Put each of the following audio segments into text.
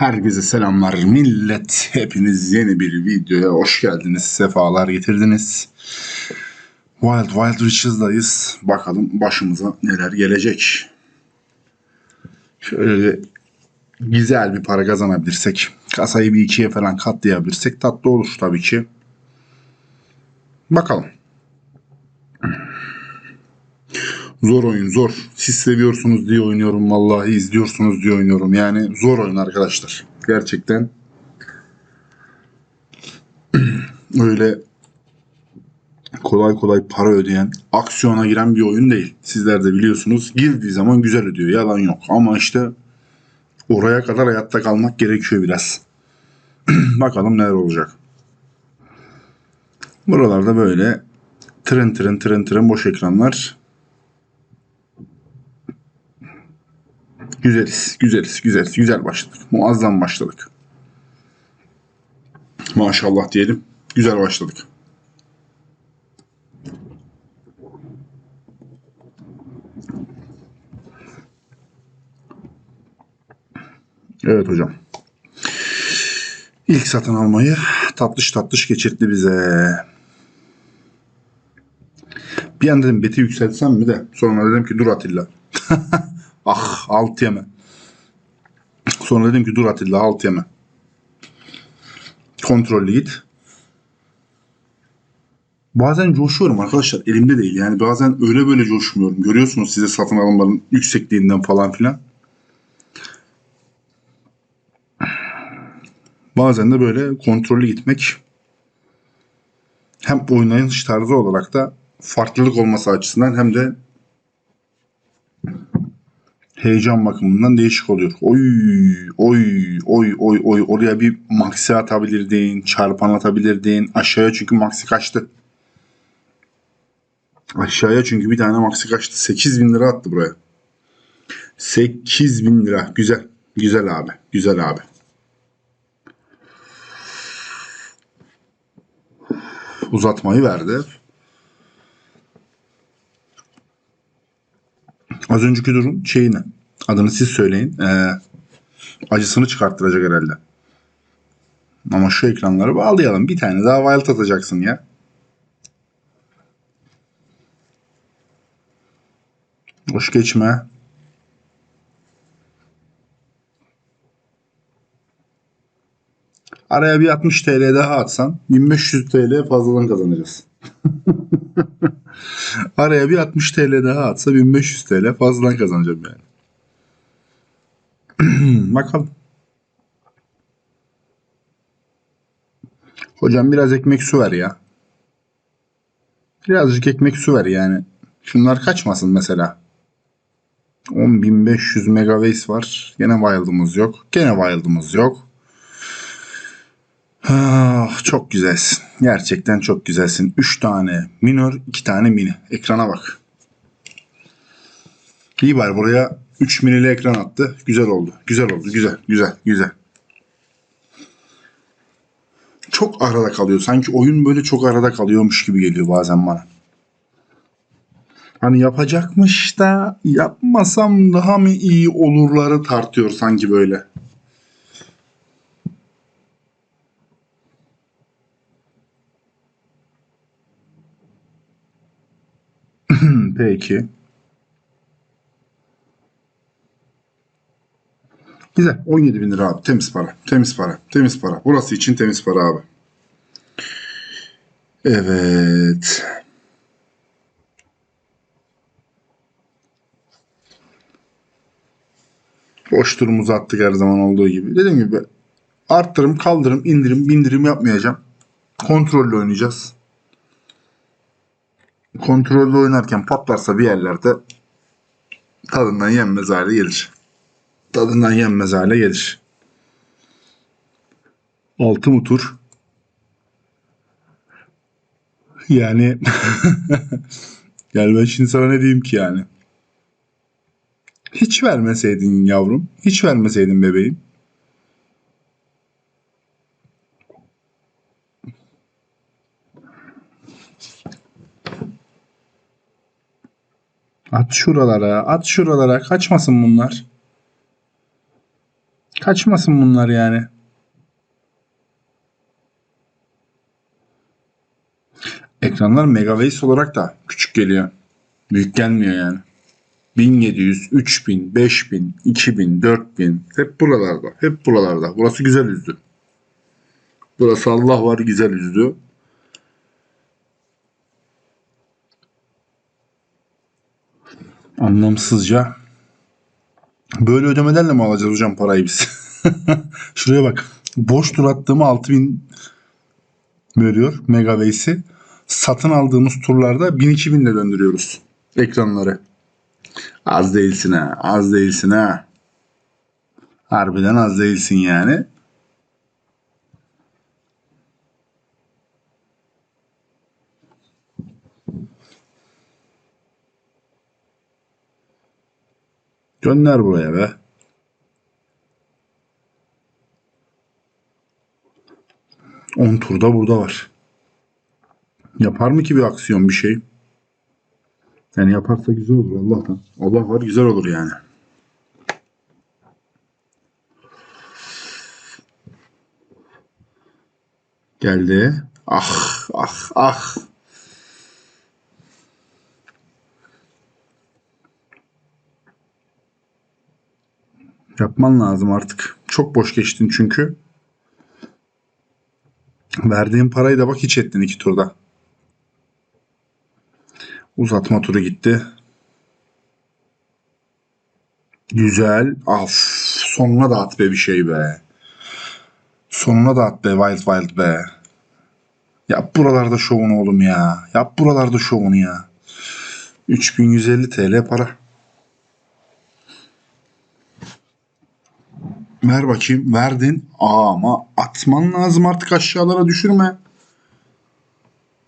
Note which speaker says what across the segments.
Speaker 1: Herkese selamlar millet. Hepiniz yeni bir videoya hoş geldiniz. Sefalar getirdiniz. Wild Wild Riches'dayız. Bakalım başımıza neler gelecek. Şöyle güzel bir para kazanabilirsek, kasayı bir ikiye falan katlayabilirsek tatlı olur tabii ki. Bakalım. Zor oyun zor. Siz seviyorsunuz diye oynuyorum vallahi izliyorsunuz diye oynuyorum. Yani zor oyun arkadaşlar. Gerçekten. Öyle kolay kolay para ödeyen, aksiyona giren bir oyun değil. Sizler de biliyorsunuz. Girdiği zaman güzel ödüyor. Yalan yok. Ama işte oraya kadar hayatta kalmak gerekiyor biraz. Bakalım neler olacak. Buralarda böyle tırın tırın tırın tırın boş ekranlar. Güzeliz, güzeliz, güzeliz. Güzel başladık. Muazzam başladık. Maşallah diyelim. Güzel başladık. Evet hocam. İlk satın almayı tatlış tatlış geçirtti bize. Bir an dedim beti yükseltsem mi de sonra dedim ki dur Atilla. ah alt yeme. Sonra dedim ki dur Atilla alt yeme. Kontrollü git. Bazen coşuyorum arkadaşlar. Elimde değil. Yani bazen öyle böyle coşmuyorum. Görüyorsunuz size satın alımların yüksekliğinden falan filan. Bazen de böyle kontrollü gitmek hem oynayış tarzı olarak da farklılık olması açısından hem de heyecan bakımından değişik oluyor. Oy oy oy oy oy oraya bir maxi atabilirdin, çarpan atabilirdin. Aşağıya çünkü maxi kaçtı. Aşağıya çünkü bir tane maxi kaçtı. 8000 lira attı buraya. 8000 lira. Güzel. Güzel abi. Güzel abi. Uzatmayı verdi. Az önceki durum şeyine. Adını siz söyleyin. Ee, acısını çıkarttıracak herhalde. Ama şu ekranları bağlayalım. Bir tane daha wild atacaksın ya. Boş geçme. Araya bir 60 TL daha atsan 1500 TL fazladan kazanacağız. Araya bir 60 TL daha atsa 1500 TL fazladan kazanacağım yani. Bakalım. Hocam biraz ekmek su ver ya. Birazcık ekmek su ver yani. Şunlar kaçmasın mesela. 10.500 megaways var. Gene wild'ımız yok. Gene wild'ımız yok. Ah, çok güzelsin. Gerçekten çok güzelsin. 3 tane minor, 2 tane mini. Ekrana bak. İyi var buraya 3 minili ekran attı. Güzel oldu. Güzel oldu. Güzel. Güzel. Güzel. Çok arada kalıyor. Sanki oyun böyle çok arada kalıyormuş gibi geliyor bazen bana. Hani yapacakmış da yapmasam daha mı iyi olurları tartıyor sanki böyle. Peki. Güzel. 17 bin lira abi. Temiz para. Temiz para. Temiz para. Burası için temiz para abi. Evet. Boş turumuzu attık her zaman olduğu gibi. Dediğim gibi arttırım, kaldırım, indirim, bindirim yapmayacağım. Kontrollü oynayacağız kontrollü oynarken patlarsa bir yerlerde tadından yenmez hale gelir. Tadından yenmez hale gelir. Altı mı tur? Yani yani ben şimdi sana ne diyeyim ki yani? Hiç vermeseydin yavrum. Hiç vermeseydin bebeğim. At şuralara, at şuralara. Kaçmasın bunlar. Kaçmasın bunlar yani. Ekranlar megaways olarak da küçük geliyor. Büyük gelmiyor yani. 1700, 3000, 5000, 2000, 4000 hep buralarda. Hep buralarda. Burası güzel yüzdü. Burası Allah var güzel yüzdü. Anlamsızca. Böyle ödemelerle mi alacağız hocam parayı biz? Şuraya bak. Boş tur attığımı 6000 veriyor Megaways'i. Satın aldığımız turlarda 1000-2000 ile döndürüyoruz ekranları. Az değilsin ha. Az değilsin ha. Harbiden az değilsin yani. Gönder buraya be. On turda burada var. Yapar mı ki bir aksiyon bir şey? Yani yaparsa güzel olur Allah'tan. Allah var güzel olur yani. Geldi. Ah ah ah. Yapman lazım artık. Çok boş geçtin çünkü. Verdiğin parayı da bak hiç ettin iki turda. Uzatma turu gitti. Güzel. Af. Sonuna da at be bir şey be. Sonuna da at be Wild Wild be. Yap buralarda şovunu oğlum ya. Yap buralarda şovunu ya. 3150 TL para. Ver bakayım. Verdin. Aa, ama atman lazım artık aşağılara düşürme.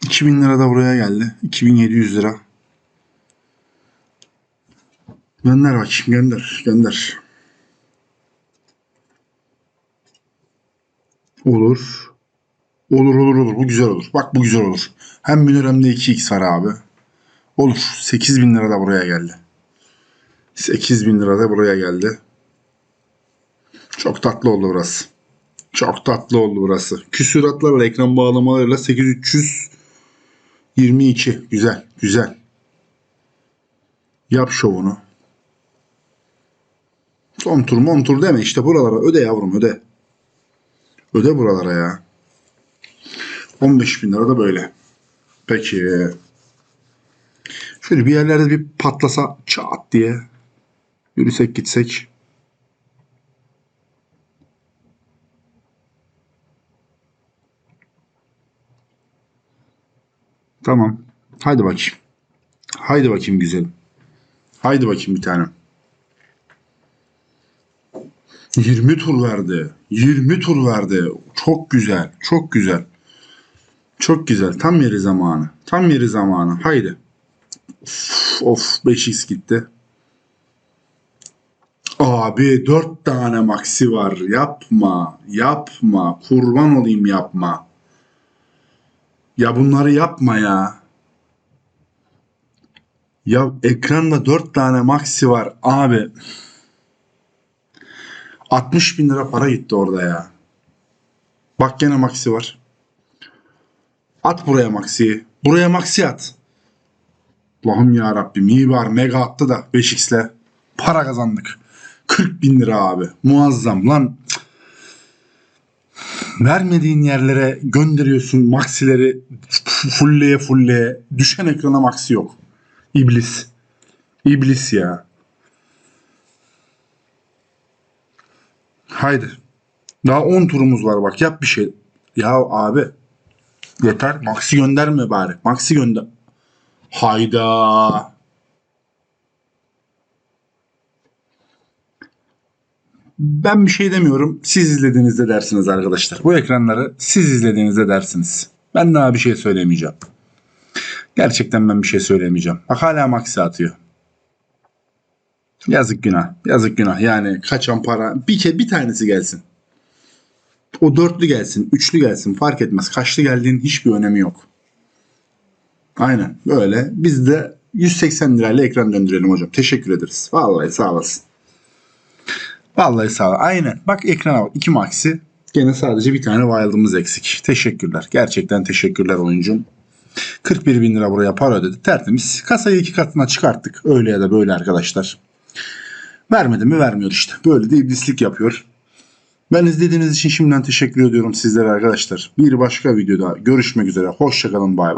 Speaker 1: 2000 lira da buraya geldi. 2700 lira. Gönder bakayım gönder gönder. Olur. Olur olur olur. Bu güzel olur. Bak bu güzel olur. Hem Münir hem de 2x var abi. Olur. 8000 lira da buraya geldi. 8000 lira da buraya geldi. Çok tatlı oldu burası. Çok tatlı oldu burası. Küsuratlarla ekran bağlamalarıyla 8322. Güzel, güzel. Yap şovunu. Son tur mon tur deme işte buralara öde yavrum öde. Öde buralara ya. 15 bin lira da böyle. Peki. Şöyle bir yerlerde bir patlasa çat diye. Yürüsek gitsek. Tamam. Haydi bakayım. Haydi bakayım güzelim. Haydi bakayım bir tanem. 20 tur verdi. 20 tur verdi. Çok güzel. Çok güzel. Çok güzel. Tam yeri zamanı. Tam yeri zamanı. Haydi. Of, of 5x gitti. Abi 4 tane maxi var. Yapma. Yapma. Kurban olayım yapma. Ya bunları yapma ya. Ya ekranda 4 tane maxi var abi. 60 bin lira para gitti orada ya. Bak gene maxi var. At buraya maxiyi. Buraya maxi at. Allah'ım ya Rabbim iyi var mega attı da 5x'le para kazandık. 40 bin lira abi. Muazzam lan. Vermediğin yerlere gönderiyorsun maksileri fulleye fulleye. Düşen ekrana maksi yok. İblis. İblis ya. Haydi. Daha 10 turumuz var bak yap bir şey. Ya abi. Yeter. Maxi gönderme bari. Maxi gönder. Hayda. Ben bir şey demiyorum. Siz izlediğinizde dersiniz arkadaşlar. Bu ekranları siz izlediğinizde dersiniz. Ben daha bir şey söylemeyeceğim. Gerçekten ben bir şey söylemeyeceğim. Bak hala maxi atıyor. Yazık günah. Yazık günah. Yani kaçan para bir ke bir tanesi gelsin. O dörtlü gelsin, üçlü gelsin fark etmez. Kaçlı geldiğin hiçbir önemi yok. Aynen böyle. Biz de 180 lirayla ekran döndürelim hocam. Teşekkür ederiz. Vallahi sağ olasın. Vallahi sağ ol. Aynen. Bak ekrana bak. 2 maxi. Gene sadece bir tane wild'ımız eksik. Teşekkürler. Gerçekten teşekkürler oyuncum. 41 bin lira buraya para ödedi. Tertemiz. Kasayı iki katına çıkarttık. Öyle ya da böyle arkadaşlar. Vermedi mi vermiyor işte. Böyle de iblislik yapıyor. Ben izlediğiniz için şimdiden teşekkür ediyorum sizlere arkadaşlar. Bir başka videoda görüşmek üzere. Hoşçakalın bay bay.